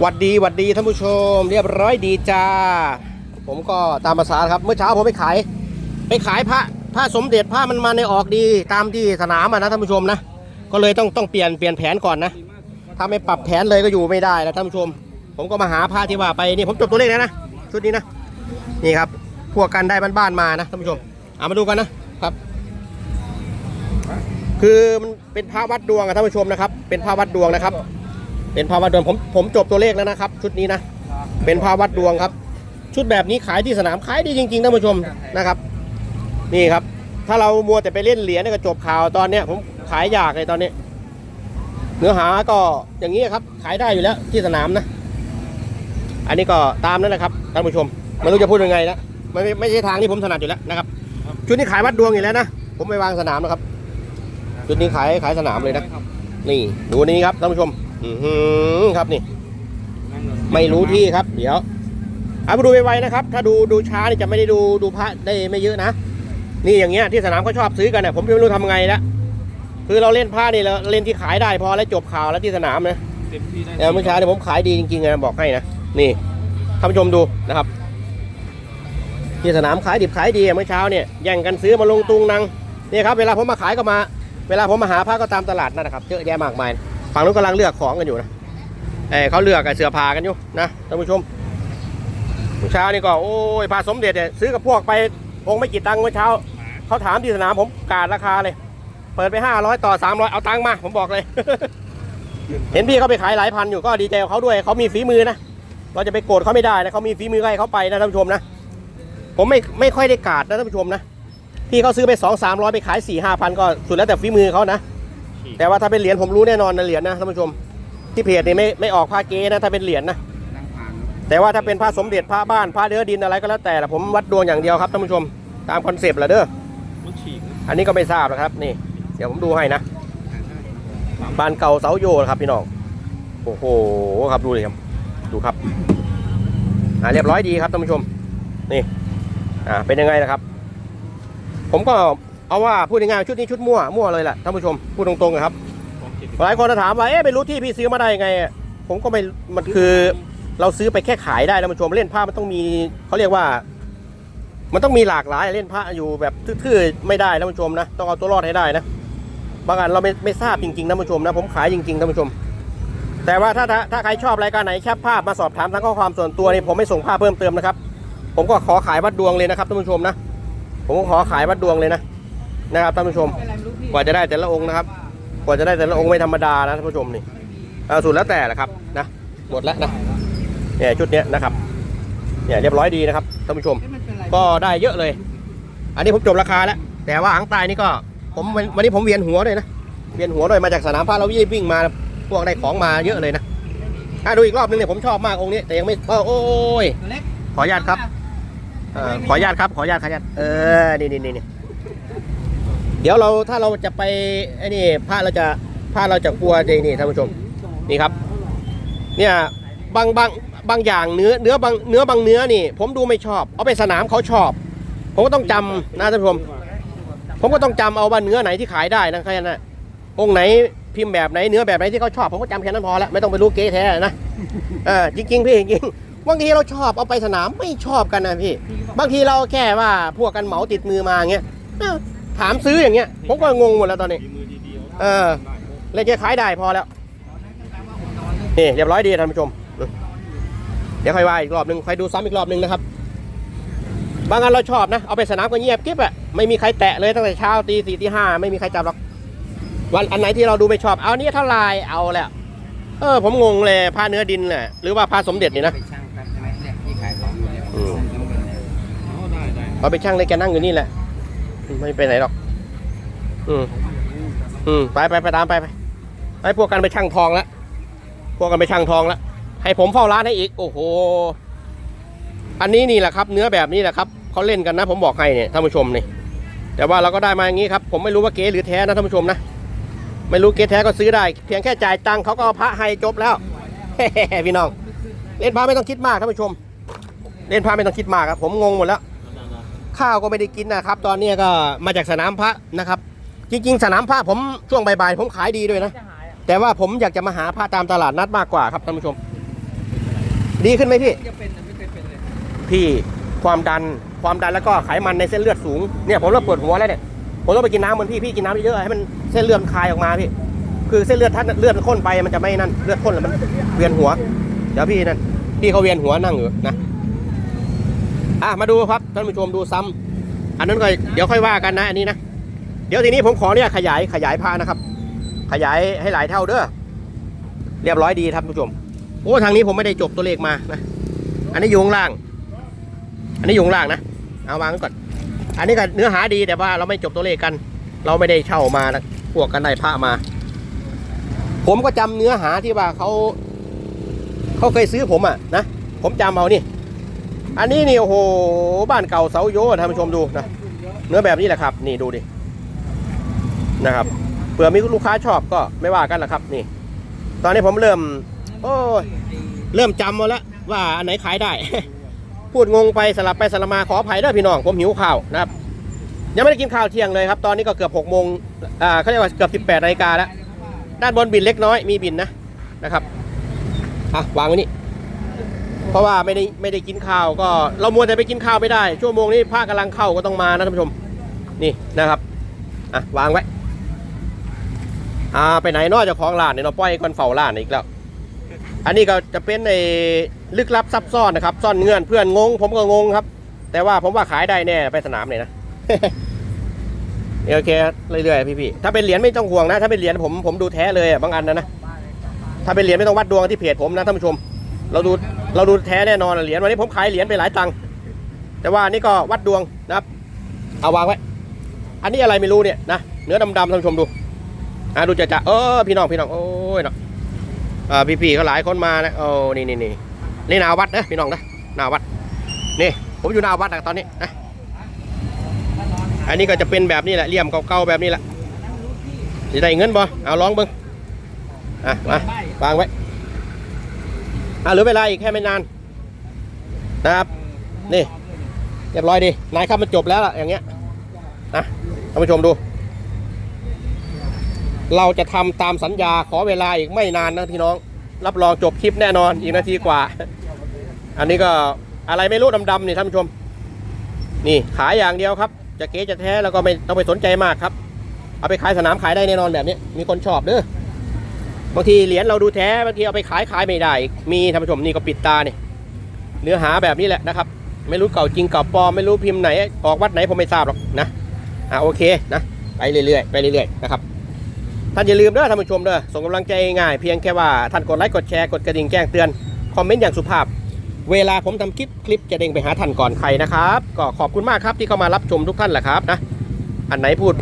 หวัดดีหวัดดีท่านผู้ชม เรียบร้อยดีจ้า ผมก็ตามภาษาครับ เมื่อเช้าผมไปขาย ไปขายพระพระสมเด็จพระมันมาในออกดีตามที่สนามอะนะท่านผู้ชมนะ ก็เลยต้องต้องเปลี่ยนเปลี่ยนแผนก่อนนะ ถ้าไม่ปรับแผนเลยก็อยู่ไม่ได้แล้วท่านผู้ชม ผมก็มาหาพระที่ว่าไปนี่ผมจบตัวเลขแล้วนะชุดนี้นะนี่ครับพวกกันได้บ้านๆมานะท่านผู้ชมเอามาดูกันนะครับ คือมันเป็นพระวัดดวงอะท่านผู้ชมนะครับ เป็นพระวัดดวงนะครับ เป็นพระวัดดวงผมผมจบตัวเลขแล้วนะครับ ชุดนี้นะ เป็นพระวัดดวงครับ ชุดแบบนี้ขายที่สนามขายดีจริงๆท่านผู้ชมนะครับ นี่ครับ ถ้าเรามัวแต่ไปเล่นเหรียญเนี่ยก็จบข่าวตอนเนี้ยผมขายยากเลยตอนนี้ เนื้อหาก็อย่างนี้ครับ ขายได้อยู่แล้วที่สนามนะ อันนี้ก็ตามนั่นแหละครับท่านผู้ชมไม่รู้จะพูดยังไงแล้วไม่ไม่ไม่ใช่ทางที่ผมถนัดอยู่แล้วนะครับ ชุดนี้ขายวัดดวงอยู่แล้วนะผมไปวางสนามนะครับ ชุดนี้ขายขายสนามเลยนะนี่ดูนี้ครับท่านผู้ชม อือหือครับนี่ ไม่รู้ที่ครับ เดี๋ยวเอามาดูไวๆนะครับ ถ้าดูดูช้านี่จะไม่ได้ดูดูพระได้ไม่เยอะนะนี่อย่างเงี้ยที่สนามเขาชอบซื้อกันเนี่ยผมไม่รู้ทำไงแล้วคือเราเล่นผ้านี่เราเล่นที่ขายได้พอแล้วจบข่าวแล้วที่สนามนะเต็มที่ได้แต่เมื่อเช้าเนี่ยผมขายดีจริงๆนะบอกให้นะนี่ท่านผู้ชมดูนะครับ ที่สนามขายดิบขายดีอะเมื่อเช้าเนี่ยแย่งกันซื้อมาลงตุงนังเนี่ยครับเวลาผมมาขายก็มา เวลาผมมาหาผ้าก็ตามตลาดนั่นนะครับเยอะแยะมากมาย ฝั่งนู้นกำลังเลือกของกันอยู่นะเออเขาเลือกกับเสื้อผ้ากันอยู่นะท่านผู้ชมเมื่อเช้านี่ก็โอ้ยผาสมเด็จเนี่ยซื้อกับพวกไปองค์ไม่กี่ตังค์เมื่อเช้าเขาถามที่สนามผมกาดราคาเลย เปิดไปห้าร้อยต่อสามร้อยเอาตังค์มา ผมบอกเลย เห็นพี่เขาไปขายหลายพันอยู่ก็ดีใจเขาด้วยเขามีฝีมือนะเราจะไปโกรธเขาไม่ได้นะเขามีฝีมือให้เขาไปนะท่านผู้ชมนะผมไม่ไม่ค่อยได้กาดนะท่านผู้ชมนะพี่เขาซื้อไปสองสามร้อยไปขายสี่ห้าพันก็สุดแล้วแต่ฝีมือเขานะ แต่ว่าถ้าเป็นเหรียญผมรู้แน่นอนนะเหรียญนะท่านผู้ชม ที่เพจนี่ไม่ไม่ออกผ้าเก๊นะถ้าเป็นเหรียญนะ นั่งผ่านแต่ว่าถ้าเป็นผ้าสมเด็จผ้าบ้านผ้าเนื้อดินอะไรก็แล้วแต่ละผมวัดดวงอย่างเดียวครับท่านผู้ชมตามคอนเซปต์แหละเด้อมันฉีกอันนี้ก็ไม่ทราบนะครับนี่ เดี๋ยวผมดูให้นะบ้านเก่าเสาโยนะครับพี่น้องโอ้โหครับดูเลยครับดูครับอ่าเรียบร้อยดีครับท่านผู้ชมนี่อ่าเป็นยังไงนะครับ ผมก็ เอาว่าพูดง่ายๆชุดนี้ชุดมั่วมั่วเลยแหละท่านผู้ชมพูดตรงๆนะครับของเจ็ดหลายคนจะถามว่าเอ๊ะไม่รู้ที่พี่ซื้อมาได้ยังไงอะผมก็ไม่มันคือเราซื้อไปแค่ขายได้ท่านผู้ชมเล่นผ้ามันต้องมีเขาเรียกว่า มันต้องมีหลากหลายเล่นผ้าอยู่แบบทื่อๆไม่ได้ท่านผู้ชมนะต้องเอาตัวรอดให้ได้นะบางอันเราไม่ไม่ทราบจริงๆท่านผู้ชมนะผมขายจริงๆท่านผู้ชม แต่ว่าถ้าถ้าถ้าใครชอบรายการไหนแคปภาพมาสอบถามทางข้อความส่วนตัวนี่ผมไม่ส่งภาพเพิ่มเติมนะครับ ผมก็ขอขายวัดดวงเลยนะครับท่านผู้ชมนะ ผมก็ขอขายวัดดวงเลยนะ นะครับท่านผู้ชม กว่าจะได้แต่ละองค์นะครับ กว่าจะได้แต่ละองค์ไม่ธรรมดานะท่านผู้ชมนี่เอาสุดแล้วแต่แหละครับนะหมดแล้วนะเนี่ยชุดเนี้ยนะครับเนี่ยเรียบร้อยดีนะครับท่านผู้ชม ก็ได้เยอะเลย อันนี้ผมจบราคาแล้ว แต่ว่าหางตายนี่ก็ผมวันวันนี้ผมเวียนหัวเลยนะเวียนหัวเลยมาจากสนามพาเราวิ่งวิ่งมาพวกได้ของมาเยอะเลยนะอะดูอีกรอบนึงเนี่ยผมชอบมากองค์นี้แต่ยังไม่เออโอ้ยเล็กขออนุญาตครับเอ่อขออนุญาตครับขออนุญาตขออนุญาตเออนี่นี่นี่นี่ เดี๋ยวเราถ้าเราจะไปไอ้นี่ผ้าเราจะผ้าเราจะกลัวใจนี่ท่านผู้ชมนี่ครับ เนี่ยบางบางบางอย่างเนื้อเนื้อบางเนื้อบางเนื้อนี่ ผมดูไม่ชอบ เอาไปสนามเขาชอบ ผมก็ต้องจำนะท่านผู้ชมผมก็ต้องจำเอาว่าเนื้อไหนที่ขายได้นะแค่นั้นองค์ไหนพิมพ์แบบไหนเนื้อแบบไหนที่เขาชอบ ผมก็จำแค่นั้นพอแล้วไม่ต้องไปรู้เก๊แท้นะเออจริง ๆ พี่จริงบางทีเราชอบเอาไปสนามไม่ชอบกันนะพี่ บางทีเราแค่ว่าพวกกันเหมาติดมือมาเงี้ย ถามซื้ออย่างเงี้ย ผมก็งงหมดแล้วตอนนี้ฝีมือดีๆเออเลยจะขายได้พอแล้ว นี่เรียบร้อยดีท่านผู้ชม เดี๋ยวค่อยว่าอีกรอบหนึ่งค่อยดูซ้ำอีกรอบหนึ่งนะครับ บางอันเราชอบนะ เอาไปสนามก็เงียบกิ๊บอะไม่มีใครแตะเลยตั้งแต่เช้าตีสี่ตีห้าไม่มีใครจับหรอก วันอันไหนที่เราดูไม่ชอบ เอาอันนี้เท่าไหรเอาแหละเออผมงงเลยผ้าเนื้อดินแหละหรือว่าผ้าสมเด็จนี่นะไปช่างครับใช่ไหมเนี่ยที่ขายของอยู่เนี่ยอืมอ๋อได้ได้เอาไปช่างเลยแกนั่งอยู่นี่แหละ ไม่ไปไหนหรอก อืมอืมไปไปไปตามไปไปไปพวกกันไปช่างทองแล้วพวกกันไปช่างทองแล้วให้ผมเฝ้าร้านให้อีก โอ้โห อันนี้นี่แหละครับ เนื้อแบบนี้แหละครับเขาเล่นกันนะ ผมบอกให้เนี่ยท่านผู้ชมนี่ แต่ว่าเราก็ได้มาอย่างนี้ครับ ผมไม่รู้ว่าเก๊หรือแท้นะท่านผู้ชมนะไม่รู้เก๊แท้ก็ซื้อได้ เพียงแค่จ่ายตังค์เขาก็เอาพระให้จบแล้วพี่น้อง เล่นพระไม่ต้องคิดมากท่านผู้ชม เล่นพระไม่ต้องคิดมากครับผมงงหมดแล้ว ข้าวก็ไม่ได้กินนะครับ ตอนนี้ก็มาจากสนามพระนะครับ จริง ๆ สนามพระผมช่วงบ่ายๆผมขายดีด้วยนะ แต่ว่าผมอยากจะมาหาพระตามตลาดนัดมากกว่าครับท่านผู้ชม ดีขึ้นไหมพี่จะเป็นไม่เคยเป็นเลยพี่ความดันความดันแล้วก็ไขมันในเส้นเลือดสูงเนี่ยผมเริ่มปวดหัวแล้วเนี่ยผมต้องไปกินน้ำเหมือนพี่พี่กินน้ำเยอะๆให้มันเส้นเลือดมันคลายออกมาพี่คือเส้นเลือดถ้าเลือดมันข้นไปมันจะไม่นั่นเลือดข้นแล้วมันเวียนหัว เดี๋ยวพี่นั่นพี่เขาเวียนหัวนั่งอยู่นะ อะมาดูครับท่านผู้ชมดูซ้ำอันนั้นก็เดี๋ยวค่อยว่ากันนะอันนี้นะเดี๋ยวทีนี้ผมขอเนี่ยขยายขยายพานะครับ ขยายให้หลายเท่าเด้อเรียบร้อยดีท่านผู้ชมโอ้ทางนี้ผมไม่ได้จบตัวเลขมานะอันนี้อยู่ข้างล่าง อันนี้อยู่ข้างล่างนะเอาวางก่อน อันนี้ก็เนื้อหาดีแต่ว่าเราไม่จบตัวเลขกัน เราไม่ได้เช่ามานะพวกกันได้พระมา ผมก็จำเนื้อหาที่ว่าเขาเขาเคยซื้อผมอะนะผมจำเอานี่ อันนี้นี่โอ้โหบ้านเก่าเสาโยท่านผู้ชมดูนะเนื้อแบบนี้แหละครับ นี่ดูดินะครับเผื่อมีลูกค้าชอบก็ไม่ว่ากันแหละครับ นี่ ตอนนี้ผมเริ่ม โอ้ยเริ่มจำมาแล้วว่าอันไหนขายได้ พูดงงไปสลับไปสลับมาขออภัยด้อพี่น้อง ผมหิวข้าวนะครับ ยังไม่ได้กินข้าวเที่ยงเลยครับ ตอนนี้ก็เกือบหกโมงอ่าเขาเรียกว่าเกือบสิบแปดนาฬิกาแล้วด้านบนบินเล็กน้อยมีบินนะนะครับอะวางไว้นี่ เพราะว่าไม่ได้ไม่ได้กินข้าวก็เรามัวแต่ไปกินข้าวไม่ได้ ชั่วโมงนี้ภาคกำลังเข้าก็ต้องมานะท่านผู้ชม นี่นะครับอะวางไว้อ่าไปไหนนอกจากของร้านเนี่ยเราปล่อยคนเฝ้าร้านอีกแล้ว อันนี้ก็จะเป็นในลึกลับซับซ้อนนะครับ ซ่อนเงื่อนเพื่อนงง ผมก็งงครับ แต่ว่าผมว่าขายได้แน่ไปสนามเลยนะโอเคเรื่อยๆพี่ๆถ้าเป็นเหรียญไม่ต้องห่วงนะ ถ้าเป็นเหรียญผมผมดูแท้เลยบางอันนะนะถ้าเป็นเหรียญไม่ต้องวัดดวงที่เพจผมนะท่านผู้ชม เราดูเราดูแท้แน่นอนเหรียญวันนี้ผมขายเหรียญไปหลายตังค์แต่ว่านี่ก็วัดดวงนะครับ เอาวางไว้ อันนี้อะไรไม่รู้เนี่ยนะเนื้อดำๆท่านผู้ชมดูอ่าดูจะจะเออพี่น้องพี่น้องโอ้ยเนาะอ่าพี่ๆเขาหลายคนมานะโอ้นี่นี่นี่นี่นาวัดนะพี่น้องนะนาวัดนี่ผมอยู่นาวัดนะตอนนี้นะอันนี้ก็จะเป็นแบบนี้แหละเลี่ยมเก่าๆแบบนี้แหละจะได้เงินบ่เอาลองเบิ้งอะมาวางไว้ อะเหลือเวลาอีกแค่ไม่นานนะครับ นี่เรียบร้อยดีนายครับมันจบแล้วล่ะอย่างเงี้ยนะท่านผู้ชมดู เราจะทำตามสัญญาขอเวลาอีกไม่นานนะพี่น้อง รับรองจบคลิปแน่นอนอีกนาทีกว่า อันนี้ก็อะไรไม่รู้ดำๆนี่ท่านผู้ชม นี่ขายอย่างเดียวครับ จะเก๊จะแท้แล้วก็ไม่ต้องไปสนใจมากครับ เอาไปขายสนามขายได้แน่นอนแบบนี้มีคนชอบเด้อ บางทีเหรียญเราดูแท้บางทีเอาไปขายขายไม่ได้ มีท่านผู้ชมนี่ก็ปิดตาเนี่ยเนื้อหาแบบนี้แหละนะครับ ไม่รู้เก่าจริงเก่าปลอมไม่รู้พิมพ์ไหน ออกวัดไหนผมไม่ทราบหรอกนะอะโอเคนะไปเรื่อยๆไปเรื่อยๆนะครับท่านอย่าลืมเด้อท่านผู้ชมเด้อส่งกำลังใจง่ายเพียงแค่ว่าท่านกดไลค์กดแชร์กดกระดิ่งแจ้งเตือนคอมเมนต์อย่างสุภาพ เวลาผมทำคลิปคลิปจะเด้งไปหาท่านก่อนใครนะครับ ก็ขอบคุณมากครับที่เข้ามารับชมทุกท่านแหละครับนะอันไหนพูด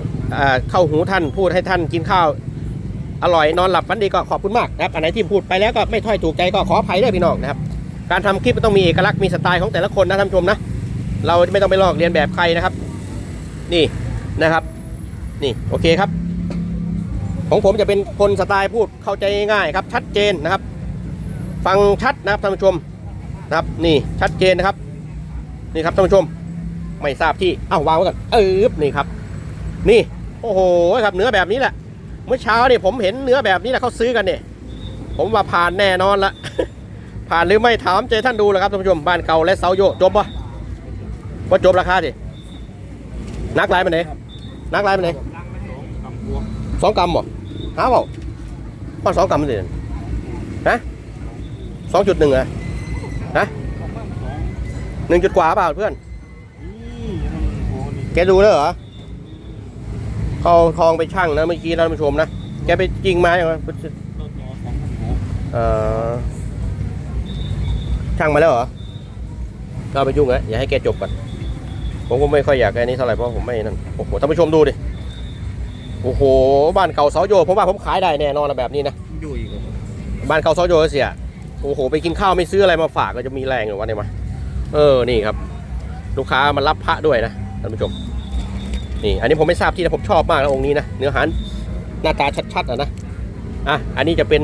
เข้าหูท่านพูดให้ท่านกินข้าว อร่อยนอนหลับฝันดีก็ขอบคุณมากนะครับอันไหนที่พูดไปแล้วก็ไม่ถ้อยถูกใจก็ขออภัยด้วยพี่น้องนะครับการทำคลิปมันต้องมีเอกลักษณ์มีสไตล์ของแต่ละคนนะท่านผู้ชมนะ เราไม่ต้องไปลอกเรียนแบบใครนะครับ นี่นะครับ นี่โอเคครับ ของผมจะเป็นคนสไตล์พูดเข้าใจง่ายครับ ชัดเจนนะครับ ฟังชัดนะครับท่านผู้ชมนะครับ นี่ชัดเจนนะครับ นี่ครับท่านผู้ชม ไม่ทราบที่อ้าววางไว้ก่อนเออนี่ครับ นี่ โอ้โหครับเนื้อแบบนี้แหละ เมื่อเช้าเนี่ยผมเห็นเนื้อแบบนี้แหละเขาซื้อกันเนี่ย ผมว่าผ่านแน่นอนละผ่านหรือไม่ถามใจท่านดูแล้วครับท่านผู้ชมบ้านเก่าและเสาโยจบปะว่าจบราคาสินักไลน์ไปไหนนักไลน์ไปไหนกำพวงสองกำบ่หาเปล่าพอสองกำมันสิฮะสองจุดหนึ่งอะฮะหนึ่งจุดกว่าเปล่าเพื่อนนี่มันโอ้นี่แกดูแล้วเหรอ เขาทองไปช่างนะเมื่อกี้นะท่านผู้ชมนะ แกไปจริงมาอย่างไรต้นต่อสองพันหกเอ่อช่างมาแล้วเหรอก็ไปยุ่งนะอย่าให้แกจบก่อนผมก็ไม่ค่อยอยากอันนี้เท่าไหร่เพราะผมไม่นั่นโอ้โหท่านผู้ชมดูดิโอ้โหบ้านเก่าเสาโยผมว่าผมขายได้แน่นอนนะแบบนี้นะอยู่อีกบ้านเก่าเสาโยเสียโอ้โหไปกินข้าวไม่ซื้ออะไรมาฝากก็จะมีแรงหรือวะเนี่ยมาเออนี่ครับ ลูกค้ามารับพระด้วยนะท่านผู้ชม นี่อันนี้ผมไม่ทราบที่นะผมชอบมากนะองค์นี้นะเนื้อหาหน้าตาชัดๆอะนะอะอันนี้จะเป็น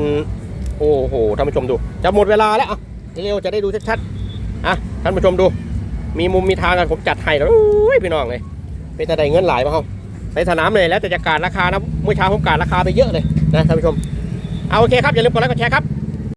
โอ้โหท่านผู้ชมดู จะหมดเวลาแล้วอะเร็วจะได้ดูชัดๆอะท่านผู้ชมดู มีมุมมีทางกันผมจัดให้แล้วโอ้ยพี่น้องเลยเป็นแต่ไดเงินหลายมาเขาในสนามเลยแล้วแต่จะการราคานะเมื่อเช้าผมการราคาไปเยอะเลยนะท่านผู้ชมเอาโอเคครับอย่าลืมกดไลค์กดแชร์ครับ